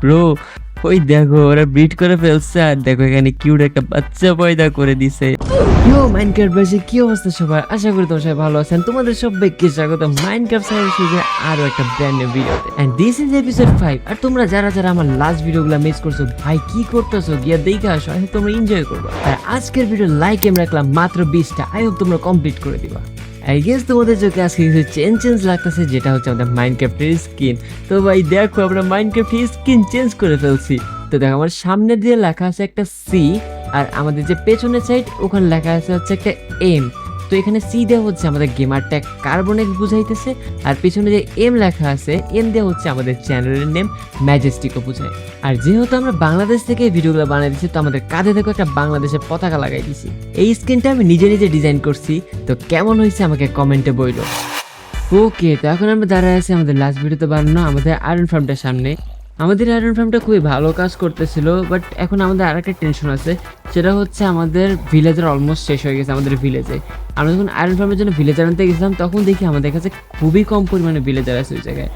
Bro ওই দেখো, ওরা ব্রিড করে ফেলছে, আর দেখো এখানে কিউট একটা বাচ্চা পয়দা করে দিছে। ইয়ো মাইনক্রাফট বাসে কি অবস্থা সবার? আশা করি তোমরা সবাই ভালো আছেন। তোমাদের সবাইকে স্বাগত মাইনক্রাফট সার্ভিসে আরও একটা ব্র্যান্ড নিউ ভিডিওতে এন্ড দিস ইজ এপিসোড 5 আর তোমরা যারা যারা আমার লাস্ট ভিডিওগুলো মিস করছ, ভাই, কি করতেছো? গিয়া দেখে আসো তোমরা এনজয় করবে। আর আজকের ভিডিও লাইক এম রাখলাম মাত্র 20টা আই হোপ তোমরা কমপ্লিট করে দিবা। আই গেস তোমাদের চোখে আজকে কিছু চেঞ্জ চেঞ্জ লাগতেছে, যেটা হচ্ছে আমাদের মাইনক্রাফটের স্কিন তো ভাই, দেখো আমরা মাইনক্রাফটের স্কিন চেঞ্জ করে ফেলছি। তো দেখো, আমার সামনে দিয়ে লেখা আছে একটা সি আর আমাদের যে পেছনের সাইড ওখানে লেখা আছে হচ্ছে একটা এম তো এখানে সি দেওয়া হচ্ছে আমাদের গেমার ট্যাগ কার্বনেক্স বুঝাইতেছে, আর পিছনে যে এম লেখা আছে এম দেওয়া হচ্ছে আমাদের চ্যানেলের নেম ম্যাজেস্টিকও বুঝায়। আর যেহেতু আমরা বাংলাদেশ থেকে ভিডিওগুলো বানিয়ে দিচ্ছি তো আমাদের কাঁধে থেকে একটা বাংলাদেশের পতাকা লাগাই দিছি এই স্ক্রিনটা আমি নিজে নিজে ডিজাইন করছি, তো কেমন হয়েছে আমাকে কমেন্টে বইলো। ওকে তো এখন আমরা দাঁড়ায় আছি আমাদের লাস্ট ভিডিওতে বানানো আমাদের আয়রন ফার্মটার সামনে। আমাদের আয়রন ফার্মটা খুবই ভালো কাজ করতেছিল বাট এখন আমাদের আর একটা টেনশন আছে, সেটা হচ্ছে আমাদের ভিলেজের অলমোস্ট শেষ হয়ে গেছে আমাদের ভিলেজে আমরা যখন আয়রন ফার্মের জন্য ভিলেজার আনতে গেছিলাম, তখন দেখি আমাদের কাছে খুবই কম পরিমাণে ভিলেজার আছে ওই জায়গায়।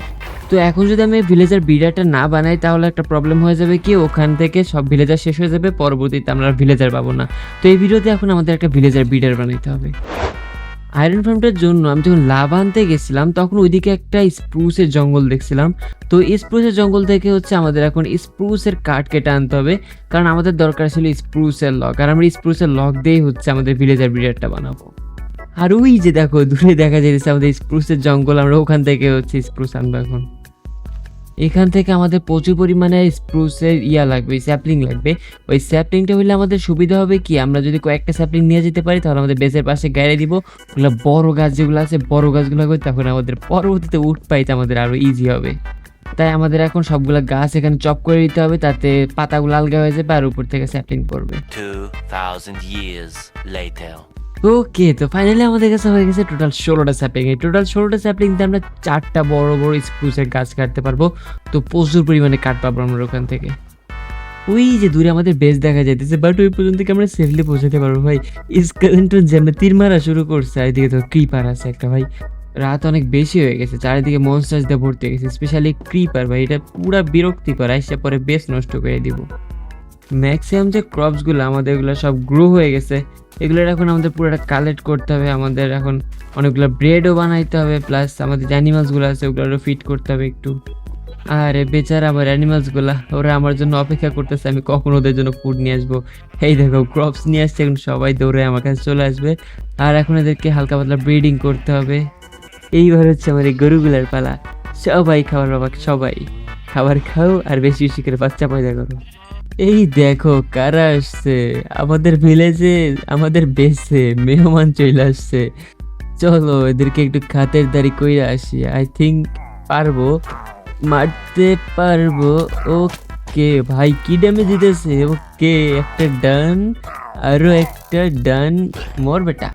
তো এখন যদি আমি ভিলেজার বিডারটা না বানাই, তাহলে একটা প্রবলেম হয়ে যাবে কি, ওখান থেকে সব ভিলেজার শেষ হয়ে যাবে, পরবর্তীতে আমরা ভিলেজার পাবো না। তো এই ভিডিওতে এখন আমাদের একটা ভিলেজার বিডার বানাইতে হবে। আয়রন ফার্মটার জন্য আমি যখন লাভ আনতে গেছিলাম, তখন ওইদিকে একটা স্প্রুসের জঙ্গল দেখছিলাম। তো স্প্রুসের জঙ্গল থেকে হচ্ছে আমাদের এখন স্প্রুসের কাঠ কেটে আনতে হবে। কারণ আমাদের দরকার ছিল স্প্রুসের লক আর আমরা স্প্রুসের লক দিয়েই হচ্ছে আমাদের ভিলেজার ব্রিডারটা বানাবো। আর ওই যে দেখো, দূরে দেখা যাচ্ছে আমাদের স্প্রুসের জঙ্গল। আমরা ওখান থেকে হচ্ছে স্প্রুস আনব এখন। এখান থেকে আমাদের প্রচুর পরিমাণে স্প্রুসের ইয়া লাগবে স্যাপলিং লাগবে। ওই স্যাপলিংটা হলে আমাদের সুবিধা হবে কি? আমরা যদি কয়েকটা স্যাপলিং নিয়ে যেতে পারি তাহলে আমাদের বেসের পাশে গাড়ি দিব। ওগুলো বড় গাছ যেগুলো আছে বড় গাছগুলো হবে তখন আমাদের পরবর্তীতে উঠ পাইতে আমাদের আরও ইজি হবে। তাই আমাদের এখন সবগুলো গাছ এখানে চপ করে দিতে হবে তাতে পাতাগুলো আলগা হয়ে যাবে আর উপর থেকে স্যাপলিং পড়বে। 2,000 years later. ওকে তো ফাইনালি আমাদের কাছে হয়ে গেছে টোটাল ষোলোটা স্যাপলিং এই টোটাল ষোলোটা স্যাপলিং দিয়ে আমরা চারটা বড় বড় স্প্রুসের গাছ কাটতে পারব। তো প্রচুর পরিমাণে কাঠ পাবো আমরা ওখান থেকে। ওই যে দূরে আমাদের বেস দেখা যাইতেছে বাট ওই পর্যন্ত কি আমরা সেফলি পৌঁছাতে পারব ভাই? স্কেলেন্টন জ্যামে তীর মারা শুরু করছে এদিকে তো ক্রিপার আছে একটা ভাই। রাত অনেক বেশি হয়ে গেছে, চারিদিকে মনস্টার্স দিয়ে ভর্তি হয়ে গেছে স্পেশালি ক্রিপার ভাই, এটা পুরা বিরক্তিকর আসছে পরে বেশ নষ্ট করে দিব। ম্যাক্সিমাম যে ক্রপসগুলো আমাদের এগুলো সব গ্রো হয়ে গেছে। এগুলোর এখন আমাদের পুরোটা কালেক্ট করতে হবে, আমাদের এখন অনেকগুলো ব্রেডও বানাইতে হবে প্লাস আমাদের যে অ্যানিমালসগুলো আছে ওগুলো ফিট করতে হবে একটু। আরে বেচারা আমার অ্যানিমালসগুলা ওরা আমার জন্য অপেক্ষা করতেছে, আমি কখন ওদের জন্য ফুড নিয়ে আসব? এই দেখো ক্রপস নিয়ে আসছে, এখন সবাই দৌড়ে আমার কাছে চলে আসবে। আর এখন এদেরকে হালকা পাতলা ব্রিডিং করতে হবে। এইবার হচ্ছে আমার এই গরুগুলার পালা। সবাই খাবার বাবা সবাই। খাবার খাও, আর বেশি বেশি করে বাচ্চা পয়দা করো। এই দেখো, কারা আসছে? আমাদের ভিলেজে আমাদের বেসে মেহমান চলে আসছে। চলো, এদেরকে একটু খাতের দাড়ি কইরা আসি। আই থিঙ্ক পারব। মারতে পারব। ওকে, ভাই, কি ড্যামেজ দিতেছে? ওকে, একটা ডান আরও একটা ডান মর বেটা।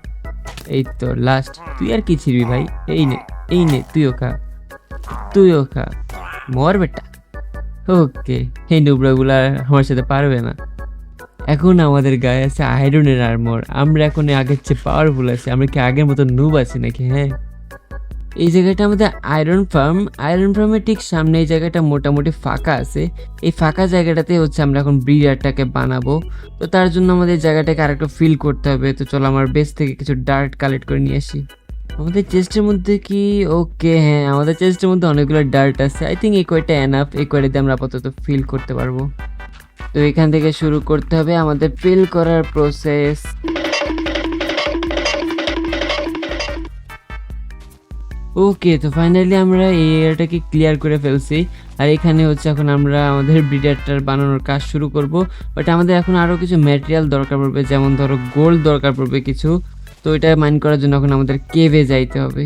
এই তো লাস্ট তুই আর কি ছিড়বি ভাই? এই নে এই নে, তুইও খা। তুইও খা। মর বেটা। ওকে, এই নুবরাগুলা আমার সাথে পারবে না। এখন আমাদের গায়ে আছে আয়রনের আর্মর আমরা এখন আগের চেয়ে পাওয়ারফুল আছি, আমরা কি আগের মতো নুব আছি নাকি হ্যাঁ? এই জায়গাটা আমাদের আয়রন ফার্ম আয়রন ফার্মের ঠিক সামনে এই জায়গাটা মোটামুটি ফাঁকা আছে। এই ফাঁকা জায়গাটাতে হচ্ছে আমরা এখন ব্রিডারটাকে বানাবো। তো তার জন্য আমাদের জায়গাটাকে আরেকটু ফিল করতে হবে। তো চলো আমার বেস থেকে কিছু ডার্ট কালেক্ট করে নিয়ে আসি। আমাদের চেস্টের মধ্যে কি? ওকে হ্যাঁ আমাদের চেস্টের মধ্যে অনেকগুলো ডার্ট আছে। আই থিঙ্ক এই কয়টা এনাফ এই আমরা আপাতত ফিল করতে পারব। তো এখান থেকে শুরু করতে হবে আমাদের ফিল করার প্রসেস ওকে তো ফাইনালি আমরা এই এরিয়াটাকে ক্লিয়ার করে ফেলছি। আর এখানে হচ্ছে এখন আমরা আমাদের ব্রিডারটার বানানোর কাজ শুরু করব। বাট আমাদের এখন আরও কিছু ম্যাটেরিয়াল দরকার পড়বে, যেমন ধরো গোল্ড দরকার পড়বে কিছু। তো এটা মাইন করার জন্য এখন আমাদের কেভে যাইতে হবে।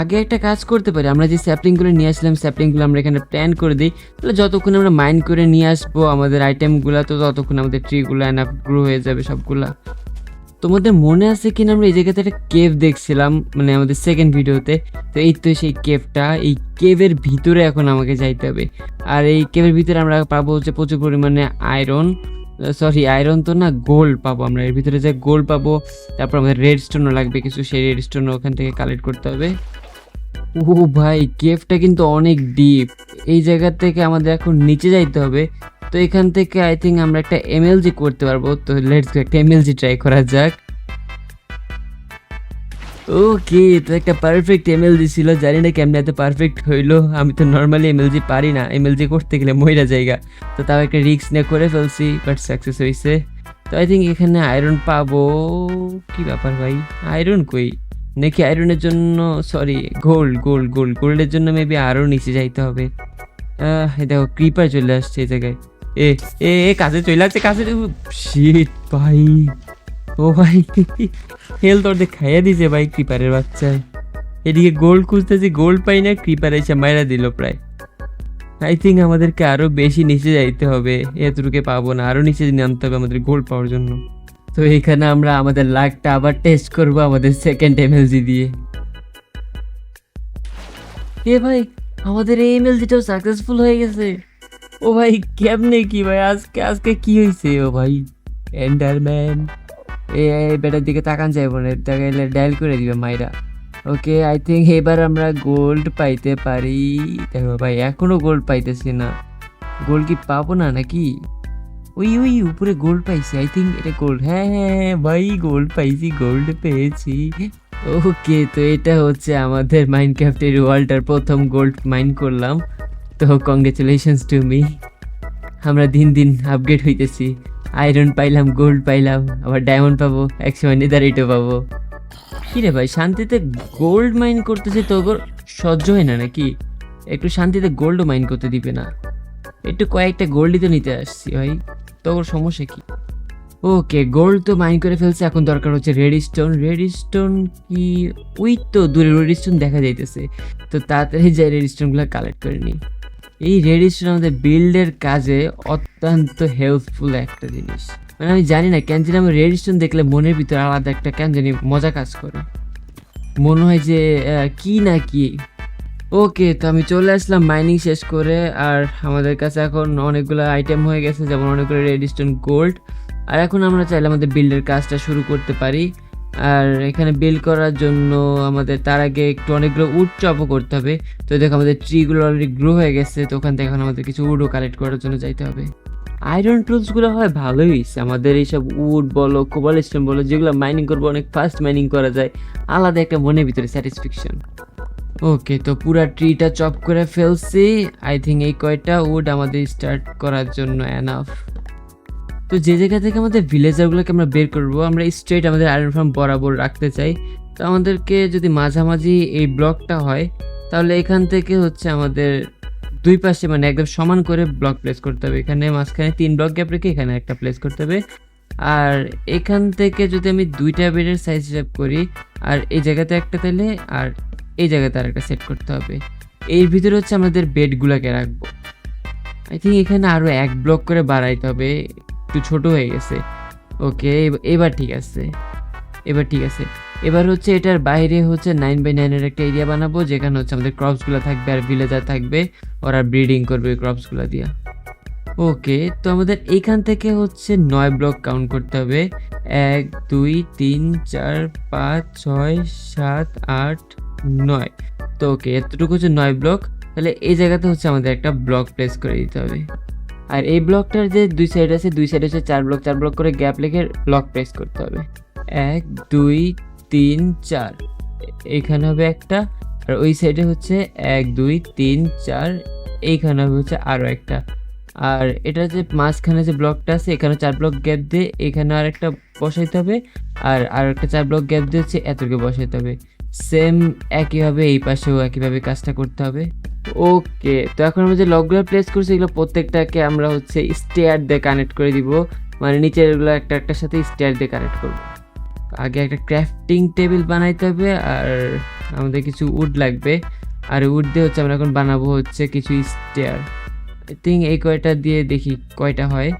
আগে একটা কাজ করতে পারি, আমরা যে স্যাপলিংগুলো নিয়ে আসলাম স্যাপলিংগুলো আমরা এখানে প্ল্যান করে দিই। তাহলে যতক্ষণ আমরা মাইন করে নিয়ে আসব, আমাদের আইটেমগুলো তো ততক্ষণ আমাদের ট্রিগুলো এনাফ গ্রো হয়ে যাবে সবগুলা। তোমাদের মনে আছে কিনা? আমরা এই জায়গাতে একটা কেভ দেখছিলাম মানে আমাদের সেকেন্ড ভিডিওতে তো। এই তো সেই কেভটা এই কেভের ভিতরে এখন আমাকে যাইতে হবে। আর এই কেভের ভিতরে আমরা পাবো হচ্ছে প্রচুর পরিমাণে আয়রন সরি আয়রন তো না গোল্ড পাবো আমরা। এর ভিতরে যে গোল্ড পাবো, তারপর আমাদের রেড স্টোনও লাগবে কিছু, সেই রেড স্টোন ওখান থেকে কালেক্ট করতে হবে। ও ভাই কেভটা কিন্তু অনেক ডিপ এই জায়গা থেকে আমাদের এখন নিচে যাইতে হবে। তো এখান থেকে আই থিঙ্ক আমরা একটা এমএলজি করতে পারব। তো লেটস একটা এমএলজি ট্রাই করা যাক। ওকে তো একটা পারফেক্ট এমএলজি ছিল, জানি না কেমনে এত পারফেক্ট হইল। আমি তো নর্মালি এমএলজি পারি না এমএলজি করতে গেলে মহিলা জায়গা তো তাও একটা রিস্ক নিয়ে করে ফেলছি বাট সাকসেস হয়েছে তো আই থিঙ্ক এখানে আয়রন পাবো, কি ব্যাপার ভাই? আয়রন কই? নাকি আয়রনের জন্য সরি গোল্ড গোল্ড গোল্ড গোল্ডের জন্য মেবি আরও নিচে যাইতে হবে। দেখো ক্রিপার চলে আসছে এই জায়গায়। এ এ কাছে চলে আসছে কাছে শিট ভাই। ও ভাই হেলথ অর্ধেক খাইয়া দিছে ভাই ক্রিপারের বাচ্চায় এদিকে গোল্ড খুঁজতেছি গোল্ড পাই না ক্রিপার এসে মাইরা দিল প্রায়। আই থিঙ্ক আমাদেরকে আরও বেশি নিচে যাইতে হবে, এতটুকু পাবো না, আরও নিচে নামতে হবে আমাদের গোল্ড পাওয়ার জন্য। তো এখানে আমরা আমাদের লাকটা আবার টেস্ট করব আমাদের সেকেন্ড এমএলজি দিয়ে। এ ভাই, আমাদের এই এমএলজিটাও সাকসেসফুল হয়ে গেছে। ও ভাই, কেমনে কি ভাই, আজকে আজকে কি হয়েছে ও ভাই? এন্ডারম্যান এই বেটার দিকে তাকান যাইব না তাকাইলে ডায়াল করে দিবে মাইরা। ওকে আই থিঙ্ক এবার আমরা গোল্ড পাইতে পারি। দেখো ভাই এখনও গোল্ড পাইতেছি না। গোল্ড কি পাবো না নাকি? ওই ওই উপরে গোল্ড পাইছি আই থিঙ্ক এটা গোল্ড হ্যাঁ হ্যাঁ হ্যাঁ, ভাই গোল্ড পাইছি গোল্ড পেয়েছি। ওকে তো এটা হচ্ছে আমাদের মাইন্ড মাইনক্রাফটের ওয়ার্ল্ডটার প্রথম গোল্ড মাইন করলাম। তো কংগ্রেচুলেশনস টু মি আমরা দিন দিন আপগ্রেড হইতেছি। আয়রন পাইলাম গোল্ড পাইলাম, আবার ডায়মন্ড পাবো, একসময় নেদারিটো পাবো। কি রে ভাই, শান্তিতে গোল্ড মাইন করতেছে তো সহ্য হয় না নাকি? একটু শান্তিতে গোল্ডও মাইন করতে দিবে না। একটু কয়েকটা গোল্ডই তো নিতে আসছি ভাই, তো ওর সমস্যা কি? ওকে গোল্ড তো মাইন করে ফেলছে, এখন দরকার হচ্ছে রেড স্টোন রেড স্টোন কি? ওই তো দূরে রেড স্টোন দেখা যাইতেছে। তো তাড়াতাড়ি যাই রেড স্টোনগুলো কালেক্ট করে নিই। এই রেড স্টোন আমাদের বিল্ডের কাজে অত্যন্ত হেল্পফুল একটা জিনিস। মানে আমি জানি না কেন জানি আমি রেড স্টোন দেখলে মনের ভিতরে আলাদা একটা কেন জানি মজা কাজ করে। মনে হয় যে কি না কি? ওকে, তো আমি চলে আসলাম মাইনিং শেষ করে, আর আমাদের কাছে এখন অনেকগুলো আইটেম হয়ে গেছে, যেমন অনেকগুলো রেড স্টোন গোল্ড আর এখন আমরা চাইলে আমাদের বিল্ডের কাজটা শুরু করতে পারি। আর এখানে বিল্ড করার জন্য আমাদের তার আগে একটু অনেকগুলো উড চপও করতে হবে। তো দেখো আমাদের ট্রিগুলো অলরেডি গ্রো হয়ে গেছে, তো ওখান থেকে এখন আমাদের কিছু উডও কালেক্ট করার জন্য যাইতে হবে। আয়রন টুলসগুলো হয় ভালোই। হয়েছে আমাদের এইসব উড বলো কোবাল স্টোন বলো, যেগুলো মাইনিং করব, অনেক ফাস্ট মাইনিং করা যায়। আলাদা একটা মনের ভিতরে স্যাটিসফ্যাকশন ওকে তো পুরা ট্রিটা চপ করে ফেলছি। আই থিঙ্ক এই কয়টা উড আমাদের স্টার্ট করার জন্য এনাফ তো যে জায়গা থেকে আমাদের ভিলেজারগুলোকে আমরা বের করব, আমরা স্ট্রেট আমাদের আয়রন ফার্ম বরাবর রাখতে চাই। তো আমাদেরকে যদি মাঝামাঝি এই ব্লকটা হয়, তাহলে এখান থেকে হচ্ছে আমাদের দুই পাশে মানে একদম সমান করে ব্লক প্লেস করতে হবে। এখানে মাঝখানে তিন ব্লক গ্যাপ রেখে এখানে একটা প্লেস করতে হবে। আর এখান থেকে যদি আমি দুইটা বেডের সাইজ হিসাব করি, আর এই জায়গাতে একটা তাহলে আর এই জায়গাতে আর একটা সেট করতে হবে। এর ভিতরে হচ্ছে আমাদের বেডগুলোকে রাখব। আই থিঙ্ক এখানে আরও এক ব্লক করে বাড়াইতে হবে। একটু ছোট হয়ে গেছে। ওকে এবার ঠিক আছে। এবার ঠিক আছে। এবার হচ্ছে এটার বাইরে হচ্ছে নাইন বাই নাইনের একটা এরিয়া বানাবো, যেখানে হচ্ছে আমাদের ক্রপসগুলো থাকবে আর ভিলেজার থাকবে। ওরা ব্রিডিং করবে ক্রপসগুলো দিয়া। ওকে, তো আমাদের এইখান থেকে হচ্ছে নয় ব্লক কাউন্ট করতে হবে। এক, দুই, তিন, চার, পাঁচ, ছয়, সাত, আট, নয়। তো ওকে, এতটুকু হচ্ছে নয় ব্লক তাহলে এই জায়গাতে হচ্ছে আমাদের একটা ব্লক প্লেস করে দিতে হবে। আর এই ব্লকটার যে দুই সাইড আছে, দুই সাইড হচ্ছে চার ব্লক চার ব্লক করে গ্যাপ লেগে ব্লক প্রেস করতে হবে। এক, দুই, তিন, চার। এ- এইখানে হবে একটা, আর ওই সাইডে হচ্ছে এক, দুই, তিন, চার। এইখানে হবে হচ্ছে আরও একটা। আর এটা যে মাঝখানে যে ব্লকটা আছে, এখানে চার ব্লক গ্যাপ দিয়ে এখানে আর একটা বসাইতে হবে, আর আর একটা চার ব্লক গ্যাপ দিয়ে হচ্ছে এতকে বসাইতে হবে। সেম একইভাবে এই পাশেও একইভাবে কাজটা করতে হবে। ওকে তো এখন আমরা যে লকগুলো প্লেস করছি, এগুলো প্রত্যেকটাকে আমরা হচ্ছে স্টেয়ার দিয়ে কানেক্ট করে দিব। মানে নিচেরগুলো একটা একটার সাথে স্টেয়ার দিয়ে কানেক্ট করব। আগে একটা ক্রাফটিং টেবিল বানাইতে হবে, আর আমাদের কিছু উড লাগবে। আর উড দিয়ে হচ্ছে আমরা এখন বানাবো হচ্ছে কিছু স্টেয়ার আই থিঙ্ক এই কয়টা দিয়ে দেখি কয়টা হয়।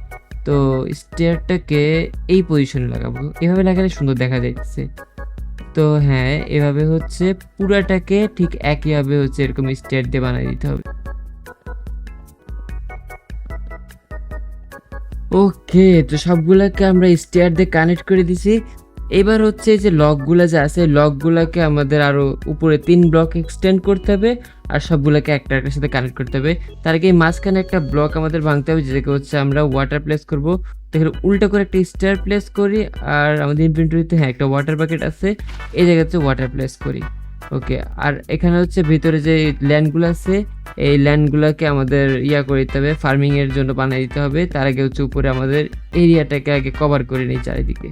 তো স্টেয়ারটাকে এই পজিশনে লাগাবো। এভাবে লাগালে সুন্দর দেখা যাচ্ছে। তো হ্যাঁ এভাবে হচ্ছে পুরাটাকে ঠিক একইভাবে হচ্ছে এরকম স্টেট দিয়ে বানিয়ে দিতে হবে। ওকে, তো সবগুলোকে আমরা স্টেয়ার দিয়ে কানেক্ট করে দিছি। এবার হচ্ছে যে লকগুলো যে আছে লকগুলোকে আমাদের আরও উপরে তিন ব্লক এক্সটেন্ড করতে হবে। আর সবগুলোকে একটা একটার সাথে কানেক্ট করতে হবে। তার আগে মাঝখানে একটা ব্লক আমাদের ভাঙতে হবে, যেটাকে হচ্ছে আমরা ওয়াটার প্লেস করব। তো এখানে উল্টা করে একটা স্টার প্লেস করি, আর আমাদের ইনভেন্টরিতে হ্যাঁ একটা ওয়াটার বাকেট আছে। এই জায়গায় হচ্ছে ওয়াটার প্লেস করি। ওকে আর এখানে হচ্ছে ভিতরে যে ল্যান্ডগুলো আছে, এই ল্যান্ডগুলোকে আমাদের ইয়া করে দিতে হবে ফার্মিংয়ের জন্য বানিয়ে দিতে হবে। তার আগে হচ্ছে উপরে আমাদের এরিয়াটাকে আগে কভার করে নিই চারিদিকে।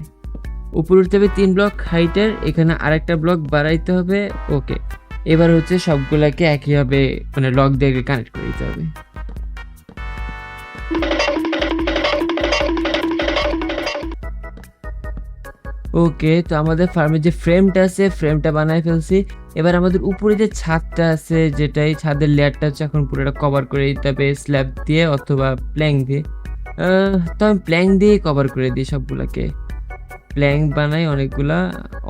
উপরে উঠতে হবে তিন ব্লক হাইটের এখানে আরেকটা ব্লক বাড়াইতে হবে। ওকে এবার হচ্ছে সবগুলাকে একইভাবে মানে লক দিয়ে কানেক্ট করে দিতে হবে। ওকে তো আমাদের ফার্মের যে ফ্রেমটা আছে ফ্রেমটা বানায় ফেলছি। এবার আমাদের উপরে যে ছাদটা আছে, যেটাই ছাদের লেয়ারটা হচ্ছে এখন পুরোটা কভার করে দিতে হবে স্ল্যাব দিয়ে অথবা প্ল্যাং দিয়ে। তো আমি প্ল্যাং দিয়ে কভার করে দিই সবগুলাকে। প্ল্যাঙ্ক বানাই অনেকগুলা,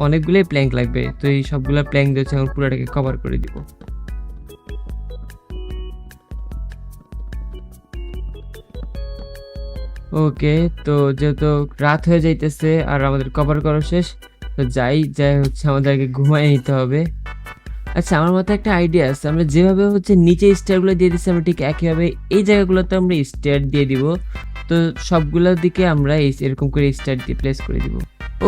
অনেকগুলোই প্ল্যাঙ্ক লাগবে। তো এই সবগুলা প্ল্যাঙ্ক দিয়ে হচ্ছে এখন পুরোটাকে কভার করে দিব। ওকে তো যেহেতু রাত হয়ে যাইতেছে আর আমাদের কভার করা শেষ, তো যাই যাই হচ্ছে আমাদেরকে ঘুমাই নিতে হবে। আচ্ছা আমার মাথায় একটা আইডিয়া আছে। আমরা যেভাবে হচ্ছে নিচে স্টারগুলো দিয়ে দিচ্ছি আমরা ঠিক একইভাবে এই জায়গাগুলোতে আমরা স্টেয়ার দিয়ে দিব। তো সবগুলোর দিকে আমরা এই এরকম করে স্টার দিয়ে প্লেস করে দিব।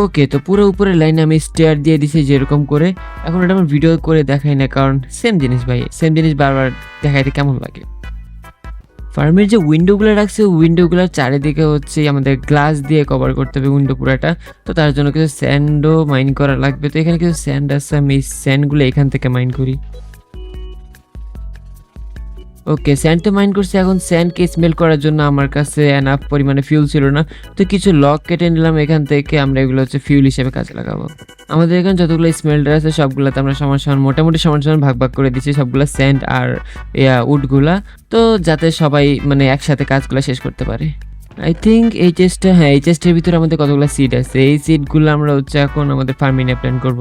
ওকে তো পুরো উপরে লাইনে আমি স্টার দিয়ে দিছি যেরকম করে। এখন এটা আমার ভিডিও করে দেখাই না, কারণ সেম জিনিস ভাই সেম জিনিস বারবার দেখাইতে কেমন লাগে? ফার্মের যে উইন্ডোগুলো রাখছে উইন্ডোগুলোর চারিদিকে হচ্ছে আমাদের গ্লাস দিয়ে কভার করতে হবে উইন্ডো পুরাটা। তো তার জন্য কিছু স্যান্ডও মাইন করা লাগবে। তো এখানে কিছু স্যান্ড আছে, আমি এই স্যান্ডগুলো এখান থেকে মাইন করি। ওকে স্যান্ড তো মাইন্ড করছি এখন। স্যান্ডকে স্মেল করার জন্য আমার কাছে এনাফ পরিমাণে ফিউল ছিল না। তো কিছু লক কেটে নিলাম, এখান থেকে আমরা এগুলো হচ্ছে ফিউল হিসেবে কাজে লাগাবো। আমাদের এখানে যতগুলো স্মেলটার আছে, সবগুলোতে আমরা সমান সমান, মোটামুটি সমান সমান ভাগ ভাগ করে দিচ্ছি সবগুলো স্যান্ড আর উডগুলা তো যাতে সবাই মানে একসাথে কাজগুলো শেষ করতে পারে। আই থিঙ্ক এই চেস্টটা হ্যাঁ এই চেস্টের ভিতরে আমাদের কতগুলো সিট আছে? এই সিটগুলো আমরা হচ্ছে এখন আমাদের ফার্মিংয়ে প্ল্যান করব।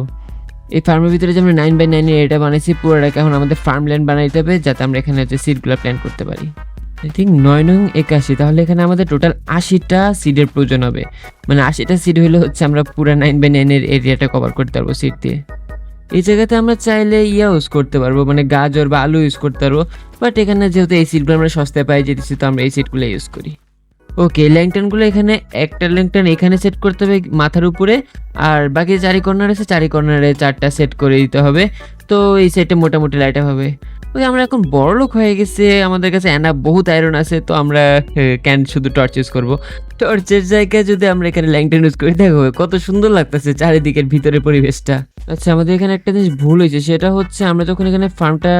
এই ফার্মের ভিতরে যে আমরা নাইন বাই নাইনের এটা বানাইছি, পুরোটাকে এখন আমাদের ফার্ম ল্যান্ড বানাইতে হবে যাতে আমরা এখানে হচ্ছে সিটগুলো প্ল্যান করতে পারি। আই থিঙ্ক নয় নং একাশি, তাহলে এখানে আমাদের টোটাল আশিটা সিডের প্রয়োজন হবে। মানে আশিটা সিট হলে হচ্ছে আমরা পুরো নাইন বাই নাইনের এরিয়াটা কভার করতে পারব সিট দিয়ে। এই জায়গাতে আমরা চাইলে ইয়া ইউজ করতে পারব মানে গাজর বা আলু ইউজ করতে পারব। বাট এখানে যেহেতু এই সিটগুলো আমরা সস্তায় পাই যেতেছি তো আমরা এই সিটগুলো ইউজ করি। ওকে, ল্যাংটানগুলো এখানে, একটা ল্যাংটান এখানে সেট করতে হবে মাথার উপরে, আর বাকি চারি কর্নার আছে, চারি কর্নারে চারটা সেট করে দিতে হবে। তো এই সেটে মোটামুটি লাইট হবে। আমরা এখন বড় লোক হয়ে গেছে, আমাদের কাছে এনা বহুত আয়রন আছে, তো আমরা ক্যান শুধু টর্চ ইউজ করব। টর্চের জায়গায় যদি আমরা এখানে ল্যাংটেন ইউজ করি, দেখো কত সুন্দর লাগতেছে চারিদিকের ভিতরের পরিবেশটা। আচ্ছা আমাদের এখানে একটা জিনিস ভুল হয়েছে, সেটা হচ্ছে আমরা যখন এখানে ফার্মটা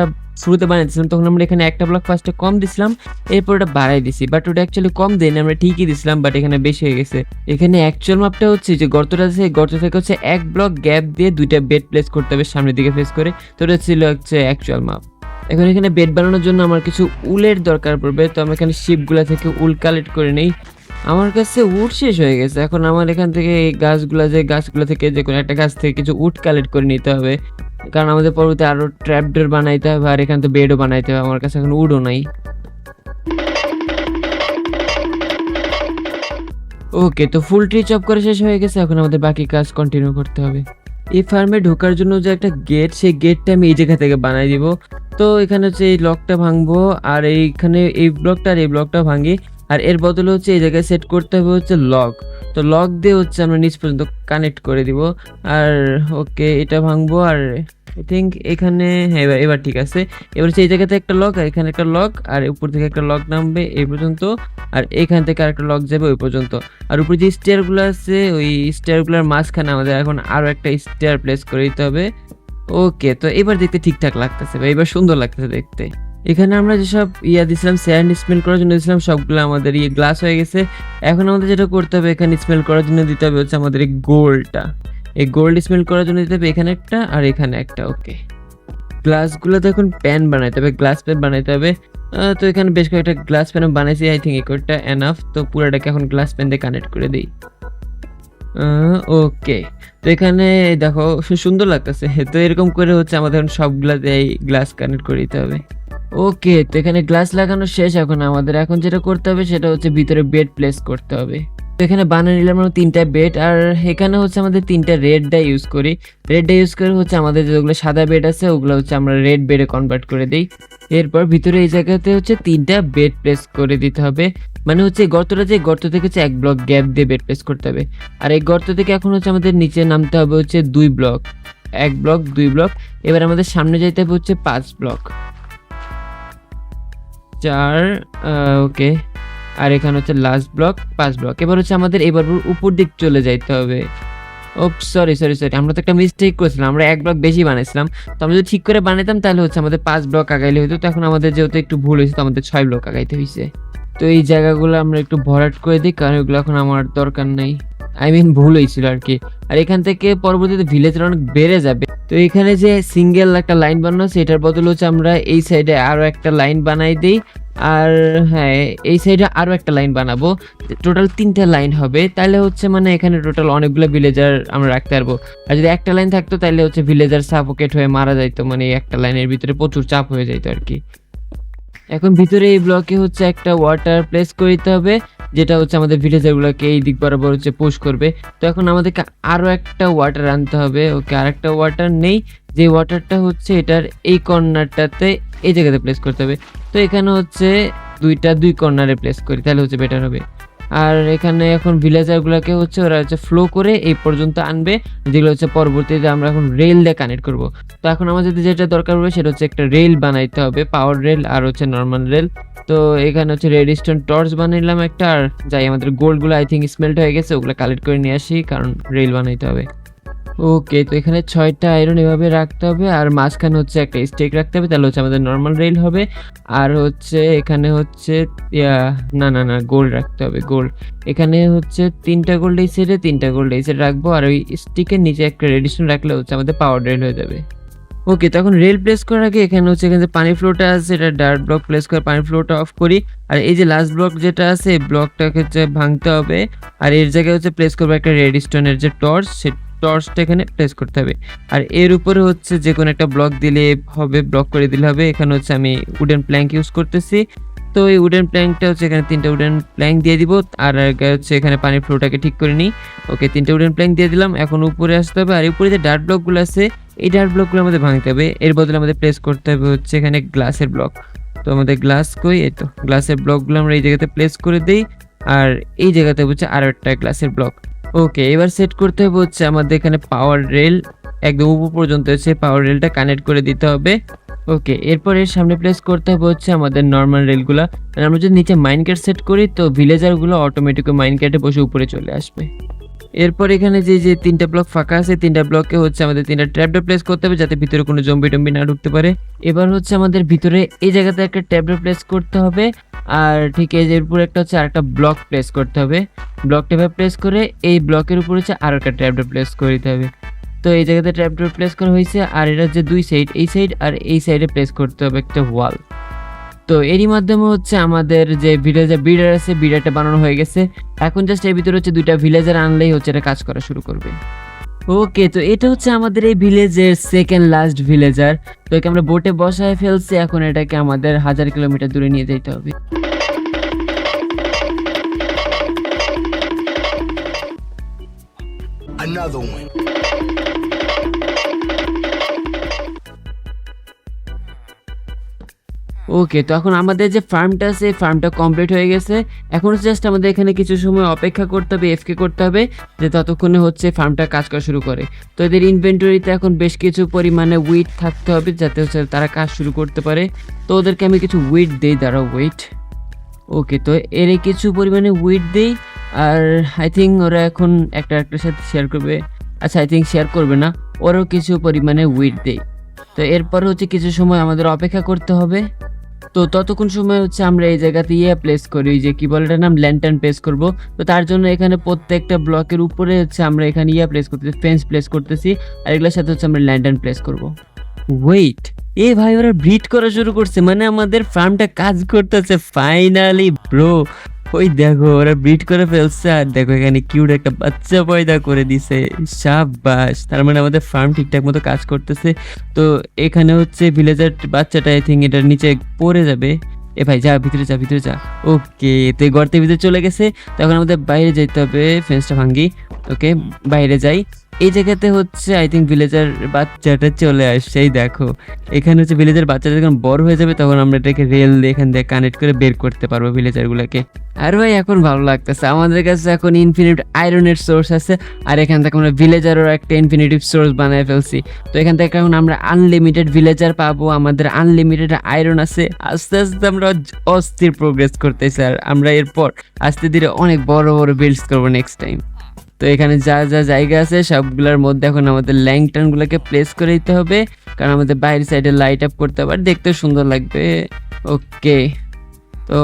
শুরুতে বানাইছিলাম তখন আমরা এখানে একটা ব্লক ফার্স্টে কম দিছিলাম, এরপর ওটা বাড়াই দিছি বাট ওটা অ্যাকচুয়ালি কম দেয়নি, আমরা ঠিকই দিছিলাম বাট এখানে বেশি হয়ে গেছে। এখানে অ্যাকচুয়াল মাপটা হচ্ছে যে গর্তটা আছে গর্ত থেকে হচ্ছে এক ব্লক গ্যাপ দিয়ে দুইটা বেড প্লেস করতে হবে সামনের দিকে ফেস করে, তো ওটা ছিল হচ্ছে অ্যাকচুয়াল মাপ এখন এখানে বেড বানানোর জন্য আমার কিছু উলের দরকার পড়বে, তো আমরা এখানে শিপগুলা থেকে উল কালেক্ট করে নেই। আমার কাছে উট শেষ হয়ে গেছে, এখন আমার এখান থেকে এই গাছগুলা যে গাছগুলো থেকে যে কোনো একটা গাছ থেকে কিছু উট কালেক্ট করে নিতে হবে। কারণ আমাদের পরবর্তী আরও ট্র্যাপডোর বানাইতে হবে, আর এখান থেকে বেডও বানাইতে হবে, আমার কাছে এখন উডও নাই। ওকে তো ফুল ট্রি চপ করে শেষ হয়ে গেছে, এখন আমাদের বাকি কাজ কন্টিনিউ করতে হবে। এই ফার্মে ঢোকার জন্য যে একটা গেট সেই গেটটা আমি এই জায়গা থেকে বানাই দিব। তো এখানে হচ্ছে এই লকটা ভাঙবো, আর এইখানে এই ব্লকটা আর এই ব্লকটা ভাঙি, আর এর বদলে হচ্ছে এই জায়গায় সেট করতে হবে হচ্ছে লক তো লক দিয়ে হচ্ছে আমরা নিচ পর্যন্ত কানেক্ট করে দিব। আর ওকে এটা ভাঙবো, আর আই থিঙ্ক এখানে হ্যাঁ এবার ঠিক আছে। এবার হচ্ছে এই জায়গাতে একটা লক আর এখানে একটা লক আর উপর থেকে একটা লক নামবে এই পর্যন্ত, আর এখান থেকে আরেকটা লক যাবে ওই পর্যন্ত। আর উপরে যে স্টেয়ারগুলো আছে, ওই স্টেয়ারগুলোর মাঝখানে আমাদের এখন আরও একটা স্টেয়ার প্লেস করে দিতে হবে। ওকে তো এবার দেখতে ঠিকঠাক লাগতেছে বা এবার সুন্দর লাগতেছে দেখতে। এখানে আমরা যেসব ইয়া দিছিলাম স্যান্ড স্মেল করার জন্য দিছিলাম, সবগুলো আমাদের ইয়ে গ্লাস হয়ে গেছে। এখন আমাদের যেটা করতে হবে, এখানে স্মেল করার জন্য দিতে হবে হচ্ছে আমাদের এই গোল্ডটা এই গোল্ড স্মেল করার জন্য দিতে হবে এখানে একটা আর এখানে একটা ওকে গ্লাসগুলোতে এখন প্যান বানাইতে হবে গ্লাস প্যান বানাইতে হবে। তো এখানে বেশ কয়েকটা গ্লাস প্যান বানাইছি আই থিঙ্ক একটা এনাফ তো পুরোটাকে এখন গ্লাস প্যান দিয়ে কানেক্ট করে দিই। ওকে তো এখানে দেখো সুন্দর লাগতেছে। তো এরকম করে হচ্ছে আমাদের এখন সবগুলাতে এই গ্লাস কানেক্ট করে দিতে হবে। ওকে তো এখানে গ্লাস লাগানো শেষ এখন। আমাদের এখন যেটা করতে হবে সেটা হচ্ছে ভিতরে বেড প্লেস করতে হবে। তো এখানে বানিয়ে নিলাম আমরা তিনটা বেড আর এখানে হচ্ছে আমাদের তিনটা রেড ডাই ইউজ করি। রেড ডাই ইউজ করে হচ্ছে আমাদের যেগুলো সাদা বেড আছে, ওগুলো হচ্ছে আমরা রেড বেডে কনভার্ট করে দিই। এরপর ভিতরে এই জায়গাতে হচ্ছে তিনটা বেড প্লেস করে দিতে হবে। মানে হচ্ছে গর্তটা যে গর্ত থেকে হচ্ছে এক ব্লক গ্যাপ দিয়ে বেড প্লেস করতে হবে। আর এই গর্ত থেকে এখন হচ্ছে আমাদের নিচে নামতে হবে হচ্ছে দুই ব্লক এক ব্লক দুই ব্লক এবার আমাদের সামনে যাইতে হবে হচ্ছে পাঁচ ব্লক চার ওকে আর এখানে হচ্ছে লাস্ট ব্লক পাঁচ ব্লক এবার হচ্ছে আমাদের এবার উপর দিক চলে যাইতে হবে। ও সরি সরি সরি আমরা তো একটা মিস্টেক করেছিলাম, আমরা এক ব্লক বেশি বানাইছিলাম। তো আমরা যদি ঠিক করে বানাইতাম, তাহলে হচ্ছে আমাদের পাঁচ ব্লক আগাইলে হইতো। তো এখন আমাদের যেহেতু একটু ভুল হয়েছে, তো আমাদের ছয় ব্লক আগাইতে হয়েছে তো এই জায়গাগুলো আমরা একটু ভরাট করে দিই, কারণ এগুলো এখন আমার দরকার নেই। আই মিন ভুল হয়েছিল আর কি। আর এখান থেকে পরবর্তীতে ভিলেজের অনেক বেড়ে যাবে। তো এখানে যে সিঙ্গেল একটা লাইন বানানো এটার বদলে হচ্ছে আমরা এই সাইডে আরও একটা লাইন বানাই দিই। আর হ্যাঁ এই সাইডে আরও একটা লাইন বানাবো। টোটাল তিনটা লাইন হবে। তাহলে হচ্ছে মানে এখানে টোটাল অনেকগুলো ভিলেজার আমরা রাখতে পারব। আর যদি একটা লাইন থাকতো তাহলে হচ্ছে ভিলেজার সাফোকেট হয়ে মারা যাইতো। মানে একটা লাইনের ভিতরে প্রচুর চাপ হয়ে যাইতো আর কি। এখন ভিতরে এই ব্লকে হচ্ছে একটা ওয়াটার প্লেস করতে হবে। যেটা হচ্ছে আমাদের ভিলেজারগুলোকে এই দিক বরাবর হচ্ছে পুশ করবে। তো এখন আমাদেরকে আরও একটা ওয়াটার আনতে হবে। ওকে, আরেকটা ওয়াটার নেই। যে ওয়াটারটা হচ্ছে এটার এই কর্নারটাতে এই জায়গাতে প্লেস করতে হবে। তো এখানে হচ্ছে দুইটা দুই কর্নারে প্লেস করি, তাহলে হচ্ছে বেটার হবে। আর এখানে এখন ভিলেজারগুলোকে হচ্ছে ওরা হচ্ছে ফ্লো করে এই পর্যন্ত আনবে। যেগুলো হচ্ছে পরবর্তীতে আমরা এখন রেল দিয়ে কানেক্ট করব। তো এখন আমাদের যেটা দরকার হবে সেটা হচ্ছে একটা রেল বানাইতে হবে পাওয়ার রেল আর হচ্ছে নর্মাল রেল তো এখানে হচ্ছে রেড স্টোন টর্চ বানাইলাম একটা, আর যাই, আমাদের গোল্ডগুলো আই থিঙ্ক স্মেল্ট হয়ে গেছে, ওগুলো কালেক্ট করে নিয়ে আসি, কারণ রেল বানাইতে হবে। ওকে তো এখানে ছয়টা আয়রন এভাবে রাখতে হবে, আর মাঝখানে হচ্ছে একটা স্টেক রাখতে হবে, তাহলে হচ্ছে আমাদের নর্মাল রেল হবে। আর হচ্ছে এখানে হচ্ছে না না না গোল্ড রাখতে হবে গোল্ড এখানে হচ্ছে তিনটা গোল্ড এই সাইডে তিনটা গোল্ড এই সাইডে রাখব, আর ওই স্টিকের নিচে একটা রেডিশন রাখলে হচ্ছে আমাদের পাওয়ার রেল হয়ে যাবে। ওকে তখন রেল প্লেস করার আগে এখানে হচ্ছে এখানে যে পানি ফ্লোটা আছে, এটা ডার্ট ব্লক প্লেস করে পানি ফ্লোটা অফ করি। আর এই যে লাস্ট ব্লক যেটা আছে, এই ব্লকটাকে হচ্ছে ভাঙতে হবে। আর এর জায়গায় হচ্ছে প্লেস করব একটা রেডিস্টোনের যে টর্চ সে টর্চটা এখানে প্লেস করতে হবে। আর এর উপরে হচ্ছে যে কোনো একটা ব্লক দিলে হবে ব্লক করে দিলে হবে। এখানে হচ্ছে আমি উডেন প্ল্যাঙ্ক ইউজ করতেছি। তো এই উডেন প্ল্যাঙ্কটা হচ্ছে এখানে তিনটা উডেন প্ল্যাঙ্ক দিয়ে দিব। আর হচ্ছে এখানে পানির ফ্লোটাকে ঠিক করে নিই। ওকে তিনটা উডেন প্ল্যাঙ্ক দিয়ে দিলাম। এখন উপরে আসতে হবে। আর উপরে যে ডার্ট ব্লকগুলো আছে এই ডার্ট ব্লকগুলো আমাদের ভাঙতে হবে। এর বদলে আমাদের প্লেস করতে হবে হচ্ছে এখানে গ্লাসের ব্লক তো আমাদের গ্লাস কই? এই তো গ্লাসের ব্লকগুলো আমরা এই জায়গাতে প্লেস করে দিই। আর এই জায়গাতে হচ্ছে আরও একটা গ্লাসের ব্লক ওকে এবার সেট করতে হবে হচ্ছে আমাদের এখানে পাওয়ার রেল একদম উপর পর্যন্ত হচ্ছে পাওয়ার রেলটা কানেক্ট করে দিতে হবে। ওকে এরপর এর সামনে প্লেস করতে হবে হচ্ছে আমাদের নর্মাল রেলগুলো আর আমরা যদি নিচে মাইন সেট করি, তো ভিলেজারগুলো অটোমেটিক মাইন বসে উপরে চলে আসবে। এরপর এখানে যে যে তিনটা ব্লক ফাঁকা আছে, তিনটা ব্লকে হচ্ছে আমাদের তিনটা ট্র্যাপডোর প্লেস করতে হবে যাতে ভিতরে কোনো জম্বি টম্বি না ঢুকতে পারে। এবার হচ্ছে আমাদের ভিতরে এই জায়গাতে একটা ট্যাবডোর প্লেস করতে হবে। আর ঠিক এই যে এরপর একটা হচ্ছে আরেকটা ব্লক প্লেস করতে হবে। ব্লক টেপে প্লেস করে এই ব্লকের উপর হচ্ছে আরও একটা ট্র্যাপডোর প্লেস করে দিতে হবে। তো এই জায়গাতে ট্র্যাপডোর প্লেস করা হয়েছে। আর এটা যে দুই সাইড এই সাইড আর এই সাইডে প্লেস করতে হবে একটা ওয়াল তো এরই মাধ্যমে হচ্ছে আমাদের যে ভিলেজার বিডার আছে বিডারটা বানানো হয়ে গেছে। এখন জাস্ট এর ভিতরে হচ্ছে দুইটা ভিলেজার আনলেই হচ্ছে এটা কাজ করা শুরু করবে। ওকে তো এটা হচ্ছে আমাদের এই ভিলেজের সেকেন্ড লাস্ট ভিলেজার তো একে আমরা বোটে বসায় ফেলছি, এখন এটাকে আমাদের হাজার কিলোমিটার দূরে নিয়ে যেতে হবে। Another one. ওকে তো এখন আমাদের যে ফার্মটা আছে ফার্মটা কমপ্লিট হয়ে গেছে। এখন জাস্ট আমাদের এখানে কিছু সময় অপেক্ষা করতে হবে এফকে করতে হবে, যে ততক্ষণে হচ্ছে ফার্মটা কাজ করা শুরু করে। তো এদের ইনভেন্টরিতে এখন বেশ কিছু পরিমাণে উইট থাকতে হবে, যাতে হচ্ছে তারা কাজ শুরু করতে পারে। তো ওদেরকে আমি কিছু উইট দিই, দাঁড়াও উইট ওকে তো এর কিছু পরিমাণে উইট দিই, আর আই থিঙ্ক ওরা এখন একটা একটার সাথে শেয়ার করবে। আচ্ছা আই থিঙ্ক শেয়ার করবে না, ওরও কিছু পরিমাণে উইট দেয় তো এরপর হচ্ছে কিছু সময় আমাদের অপেক্ষা করতে হবে। তো ততক্ষণ সময় হচ্ছে আমরা এই জায়গাতে ইয়ে প্লেস করি ওই যে কি বলে এটার নাম ল্যান্টার্ন প্লেস করব। তো তার জন্য এখানে প্রত্যেকটা ব্লকের উপরে হচ্ছে আমরা এখানে ইয়ে প্লেস করতেছি ফেন্স প্লেস করতেছি, আর এগুলোর সাথে হচ্ছে আমরা ল্যান্টার্ন প্লেস করব। ওয়েট এ ভাই ওরা ব্রিড করা শুরু করছে মানে আমাদের ফার্মটা কাজ করতেছে ফাইনালি ব্রো ওই দেখো, ওরা ব্রিড করে ফেলছে আর দেখো এখানে কিউট একটা বাচ্চা পয়দা করে দিছে। সাবাস তার মানে আমাদের ফার্ম ঠিকঠাক মতো কাজ করতেছে। তো এখানে হচ্ছে ভিলেজার বাচ্চাটা আই থিঙ্ক এটার নিচে পড়ে যাবে। এ ভাই, যা, ভিতরে যা ভিতরে যা। ওকে, তো গর্তের ভিতরে চলে গেছে। তখন আমাদের বাইরে যেতে হবে ফেন্সটা ভাঙ্গি। ওকে, বাইরে যাই। এই জায়গাতে হচ্ছে আই থিঙ্ক ভিলেজার বাচ্চাটা চলে আসছে, এই দেখো। এখানে হচ্ছে ভিলেজার বাচ্চাটা যখন বড় হয়ে যাবে, তখন আমরা এটাকে রেল দিয়ে এখান থেকে কানেক্ট করে বের করতে পারব ভিলেজারগুলোকে আর ভাই, এখন ভালো লাগতেছে। আমাদের কাছে এখন ইনফিনিট আয়রনের সোর্স আছে, আর এখান থেকে আমরা ভিলেজারও একটা ইনফিনিটিভ সোর্স বানায় ফেলছি। তো এখান থেকে এখন আমরা আনলিমিটেড ভিলেজার পাবো, আমাদের আনলিমিটেড আয়রন আছে। আস্তে আস্তে আমরা অস্থির প্রোগ্রেস করতেছি, আর আমরা এরপর আস্তে ধীরে অনেক বড় বড় বিল্ডস করব নেক্সট টাইম তো এখানে যা যা জায়গা আছে সবগুলোর মধ্যে এখন আমাদের ল্যাংটানগুলোকে প্লেস করে দিতে হবে। কারণ আমাদের বাইরের সাইডে লাইট আপ করতে হবে, আর দেখতেও সুন্দর লাগবে। ওকে তো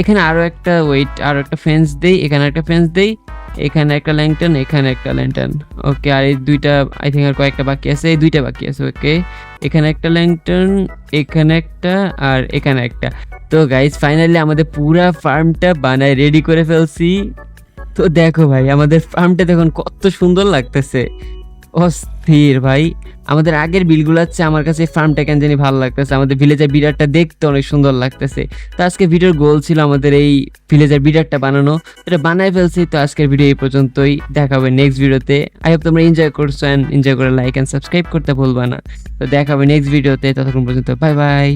এখানে আরও একটা ওয়েট আরও একটা ফেন্স দেই, এখানে একটা ফেন্স দেই, এখানে একটা ল্যাংটান এখানে একটা ল্যাংটান ওকে আর এই দুইটা আই থিঙ্ক আর কয়েকটা বাকি আছে, এই দুইটা বাকি আছে ওকে এখানে একটা ল্যাংটান এখানে একটা, আর এখানে একটা। তো গাইজ ফাইনালি আমাদের পুরা ফার্মটা বানায় রেডি করে ফেলছি। তো দেখো ভাই, আমাদের ফার্মটা দেখুন কত সুন্দর লাগতেছে। অস্থির ভাই। আমাদের আগের বিলগুলো হচ্ছে আমার কাছে ফার্মটা কেন জানি ভালো লাগতেছে। আমাদের ভিলেজের বিরাটটা দেখতে অনেক সুন্দর লাগতেছে। তো আজকে ভিডিওর গোল ছিল আমাদের এই ভিলেজের বিরাটটা বানানো। এটা বানাই ফেলছি, তো আজকের ভিডিও এই পর্যন্তই। দেখা হবে নেক্সট ভিডিওতে আই হোপ তোমরা এনজয় করছ অ্যান্ড এনজয় করে লাইক অ্যান্ড সাবস্ক্রাইব করতে ভুলবা না। তো দেখা হবে নেক্সট ভিডিওতে ততক্ষণ পর্যন্ত বাই বাই